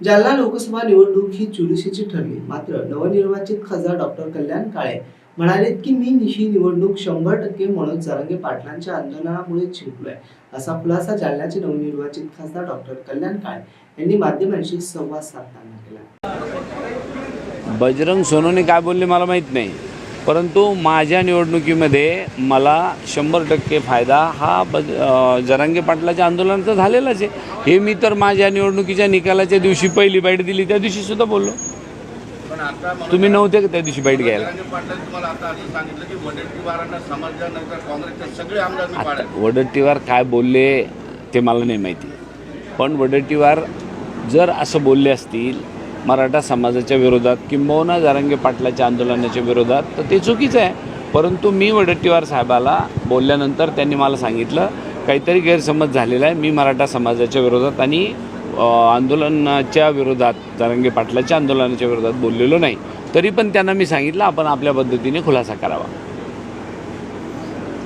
जालना लोकसभा निवडणूक ही चुरशीची ठरली. मात्र नवनिर्वाचित खासदार डॉक्टर कल्याण काळे म्हणालेत की मी ही निवडणूक शंभर टक्के मनोज जरांगे पाटलांच्या आंदोलनामुळे जिंकलोय. असा खुलासा जालन्याचे नवनिर्वाचित खासदार डॉक्टर कल्याण काळे यांनी माध्यमांशी संवाद साधताना केला. बजरंग सोनोने काय बोलले मला माहीत नाही. परंतु माझ्या निवडणुकीमध्ये मला शंभर टक्के फायदा हा बज जरांगे पाटलाच्या आंदोलनाचा झालेलाच आहे. हे मी तर माझ्या निवडणुकीच्या निकालाच्या दिवशी पहिली बाईट दिली त्या दिवशी सुद्धा बोललो. तुम्ही नव्हते का त्या दिवशी बाईट घ्यायला? वडट्टीवार काय बोलले ते मला नाही माहिती. पण वडट्टीवार जर असं बोलले असतील मराठा समाजाच्या विरोधात किंबहुना जारंगे पाटलाच्या आंदोलनाच्या विरोधात तर ते चुकीचं आहे. परंतु मी वडट्टीवार साहेबाला बोलल्यानंतर त्यांनी मला सांगितलं काहीतरी गैरसमज झालेला आहे मी मराठा समाजाच्या विरोधात आणि आंदोलनाच्या विरोधात जारंगे पाटलाच्या आंदोलनाच्या विरोधात बोललेलो नाही. तरी पण त्यांना मी सांगितलं आपण आपल्या पद्धतीने खुलासा करावा.